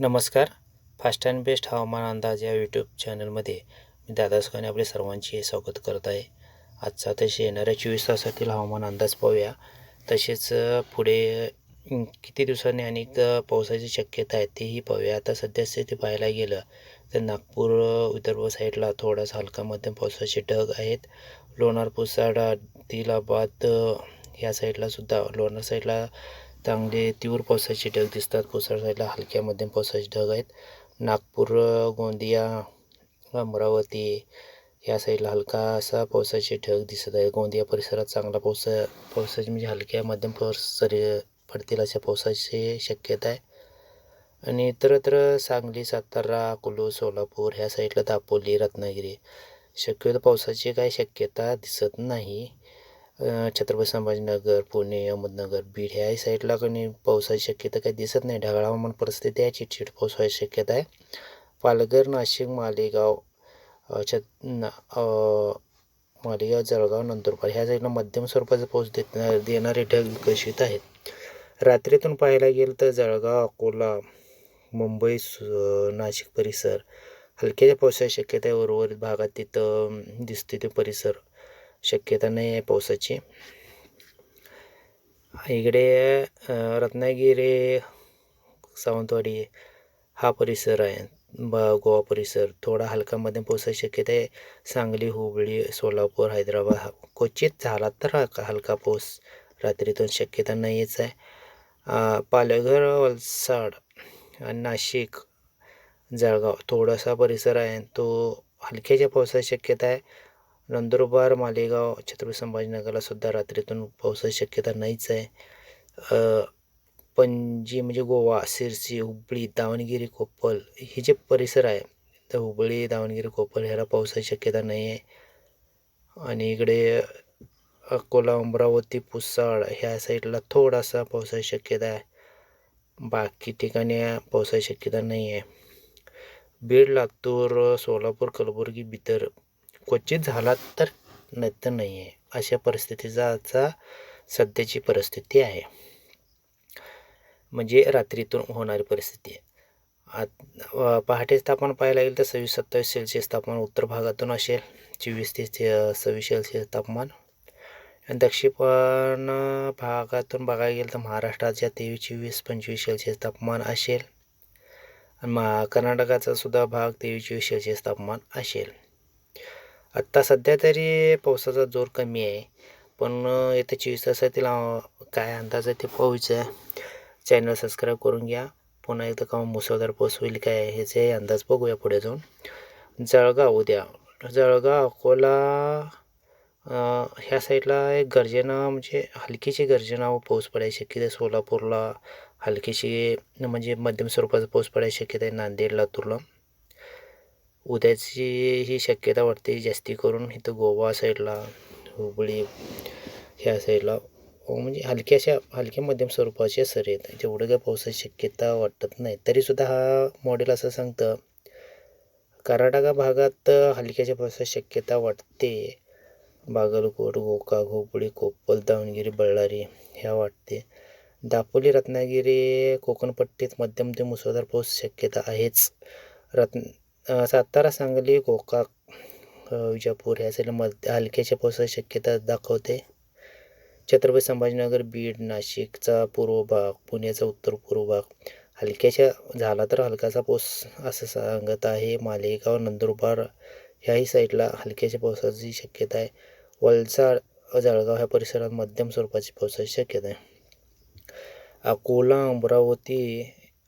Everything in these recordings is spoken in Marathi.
नमस्कार. फास्ट अँड बेस्ट हवामान अंदाज या यूट्यूब चॅनलमध्ये मी दादा सुखाने आपले सर्वांचे स्वागत करत आहे. आजचा तसे येणाऱ्या चोवीस तासातील हवामान अंदाज पाहूया. तसेच पुढे किती दिवसांनी अनेक पावसाची शक्यता आहे तेही पाहूया. आता सध्या स्थिती पाहायला गेलं तर नागपूर विदर्भ साईडला थोडासा हलका मध्यम पावसाचे ढग आहेत. लोणार पुसाडा दिलाबाद या साईडला सुद्धा लोणार साईडला चांगले तीव्र पावसाचे ढग दिसतात. कोसळ साईडला हलक्या मध्यम पावसाचे ढग आहेत. नागपूर गोंदिया अमरावती या साईडला हलका असा पावसाचे ढग दिसत आहे गोंदिया परिसरात चांगला पावसा पावसाचे म्हणजे हलक्या मध्यम पाऊस सरी पडतील अशा पावसाची शक्यता आहे. आणि इतरत्र सांगली सातारा अकोलो सोलापूर ह्या साईडला दापोली रत्नागिरी शक्यतो पावसाची काही शक्यता दिसत नाही. छत्रपती संभाजीनगर पुणे अहमदनगर बीड ह्या साईडला कधी पावसाची शक्यता काही दिसत नाही. ढगाळ हवामान परिस्थिती आहे. चिटचिट पाऊस व्हायची शक्यता आहे. पालघर नाशिक मालेगाव छत मालेगाव जळगाव नंदुरबार ह्या साईडला मध्यम स्वरूपाचा पाऊस देत देणारे ढग विकसित आहेत. रात्रीतून पाहायला गेलं तर जळगाव अकोला मुंबई सु- नाशिक परिसर हलक्याच्या पावसाची शक्यता आहे. उर्वरित भागात तिथं दिसते ते परिसर. शक्यता नाही आहे पावसाची. इकडे रत्नागिरी सावंतवाडी हा परिसर आहे. ब गोवा परिसर. थोडा हलका मध्यम पावसाची शक्यता आहे. सांगली हुबळी सोलापूर हैदराबाद हा क्वचित झाला तर हलका हलका पाऊस रात्रीतून शक्यता नाहीच आहे. पालघर वलसाड नाशिक जळगाव थोडासा परिसर आहे. तो हलक्याच्या पावसाची शक्यता आहे. नंदुरबार मालेगाव छत्रपती संभाजीनगरला सुद्धा रात्रीतून पावसाची शक्यता नाहीच आहे. पणजी म्हणजे गोवा सिरसी हुबळी दावणगिरी कोप्पल हे जे परिसर आहे तर हुबळी दावणगिरी कोप्पल ह्याला पावसाची शक्यता नाही आहे. आणि इकडे अकोला अमरावती पुसाळ ह्या साईडला थोडासा पावसाची शक्यता आहे. बाकी ठिकाणी पावसाची शक्यता नाही आहे. बीड लातूर सोलापूर कलबुर्गी बिदर क्वचित झाला तर नाही तर नाही आहे अशा परिस्थितीचा सध्याची परिस्थिती आहे. म्हणजे रात्रीतून होणारी परिस्थिती आहे. आत पहाटेच तापमान पाहायला गेलं तर सव्वीस सत्तावीस सेल्सिअस तापमान उत्तर भागातून असेल चोवीस ते ते- सव्वीस सेल्सिअस तापमान. आणि दक्षिण भागातून बघायला गेलं तर महाराष्ट्राच्या तेवीस चोवीस पंचवीस सेल्सिअस तापमान असेल आणि मा कर्नाटकाचा सुद्धा भाग तेवीस चोवीस सेल्सिअस तापमान असेल. आत्ता सध्या तरी पावसाचा जोर कमी आहे. पण येत्या चोवीस तासातील काय अंदाज आहे ते पाहूच. आहे चॅनल सबस्क्राईब करून घ्या. पुन्हा एकदा का मुसळधार पाऊस होईल काय ह्याचे अंदाज बघूया पुढे जाऊन. जळगाव उद्या. जळगाव अकोला ह्या साईडला एक गर्जना म्हणजे हलकीची गर्जना पाऊस पडायची शक्यता आहे. सोलापूरला हलकीशी म्हणजे मध्यम स्वरूपाचा पाऊस पडायची शक्यता आहे. नांदेड लातूरला उद्याची ही शक्यता वाटते जास्ती करून इथं गोवा साईडला हुबळी ह्या साईडला म्हणजे हलक्याशा हलक्या मध्यम स्वरूपाच्या सरी आहेत जेवढं काय पावसाची शक्यता वाटत नाही तरीसुद्धा हा मॉडेल असं सांगतं कर्नाटका भागात हलक्याच्या पावसाची शक्यता वाटते. बागलकोट गोकाक हुबळी कोप्पल दावणगिरी बळ्ळारी ह्या वाटते. दापोली रत्नागिरी कोकणपट्टीत मध्यम ते मुसळधार पाऊस शक्यता आहेच. रत्न सातारा सांगली गोकाक विजापूर ह्या साईडला मध्य हलक्याच्या पावसाची शक्यता दाखवते. छत्रपती संभाजीनगर बीड नाशिकचा पूर्व भाग पुण्याचा उत्तर पूर्व भाग. हलक्याच्या झाला तर हलकाचा पाऊस असं सांगत आहे मालेगाव नंदुरबार ह्याही साईडला हलक्याच्या पावसाची शक्यता आहे. वलसाड जळगाव ह्या परिसरात मध्यम स्वरूपाची पावसाची शक्यता आहे. अकोला अमरावती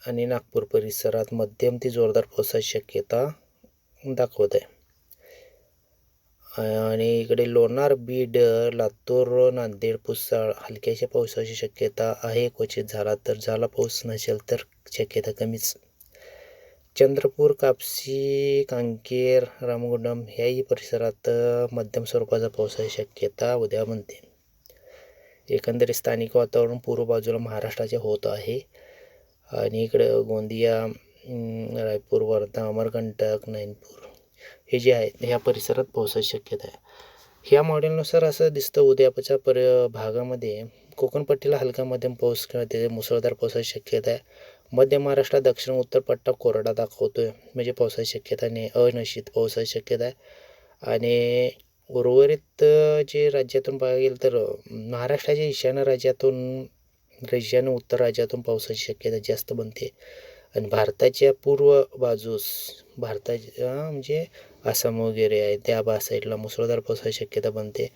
आणि नागपूर परिसरात मध्यम ते जोरदार पावसाची शक्यता दाखवत आहे. आणि इकडे लोणार बीड लातूर नांदेड पुसाळ हलक्याच्या पावसाची शक्यता आहे. क्वचित झाला तर झाला पाऊस नसेल तर शक्यता कमीच. चंद्रपूर कापसी कांकेर रामगुंडम ह्याही परिसरात मध्यम स्वरूपाचा पावसाची शक्यता उद्या म्हणते. एकंदरीत स्थानिक वातावरण पूर्व बाजूला महाराष्ट्राचे होत आहे. आणि इकडं गोंदिया रायपूर वर्धा अमरकंटक नैनपूर हे जे आहेत ह्या परिसरात पावसाची शक्यता आहे. ह्या मॉडेलनुसार असं दिसतं उद्याच्या पर भागामध्ये कोकणपट्टीला हलका मध्यम पाऊस किंवा त्याचे मुसळधार पावसाची शक्यता आहे. मध्य महाराष्ट्र दक्षिण उत्तर पट्टा कोरडा दाखवतोय म्हणजे पावसाची शक्यता नाही अनिश्चित पावसाची शक्यता आहे. आणि उर्वरित जे राज्यातून बघायला गेलं तर महाराष्ट्राच्या ईशान्य राज्यातून ईशान्य उत्तर राज्यातून पावसाची शक्यता जास्त बनते. आणि भारताच्या पूर्व बाजूस भारताच्या म्हणजे आसाम वगैरे आहे त्या बा साईडला मुसळधार पावसाची शक्यता बनते.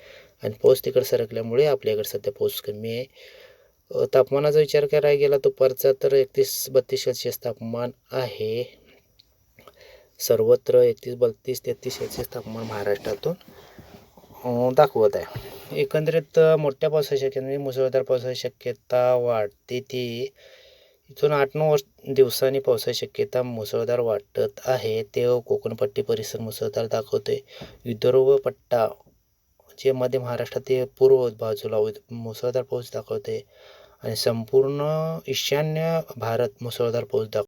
आणि पाऊस तिकडे सरकल्यामुळे आपल्याकडे सध्या पाऊस कमी आहे. तापमानाचा विचार करायला गेला दुपारचा तर एकतीस बत्तीस सेल्सिअस तापमान आहे. सर्वत्र एकतीस बत्तीस तेहतीस सेल्सिअस तापमान महाराष्ट्रातून दाखवत आहे. एकंदरीत मोठ्या पावसाची शक्यता म्हणजे मुसळधार पावसाची शक्यता वाढते ती इथून आठ नऊ वर्ष दिवसांनी पावसाची शक्यता मुसळधार वाटत आहे. ते कोकणपट्टी परिसर मुसळधार दाखवते. विदर्भ पट्टा जे मध्य महाराष्ट्रात ते पूर्व बाजूला मुसळधार पाऊस दाखवते. आणि संपूर्ण ईशान्य भारत मुसळधार पाऊस दाखव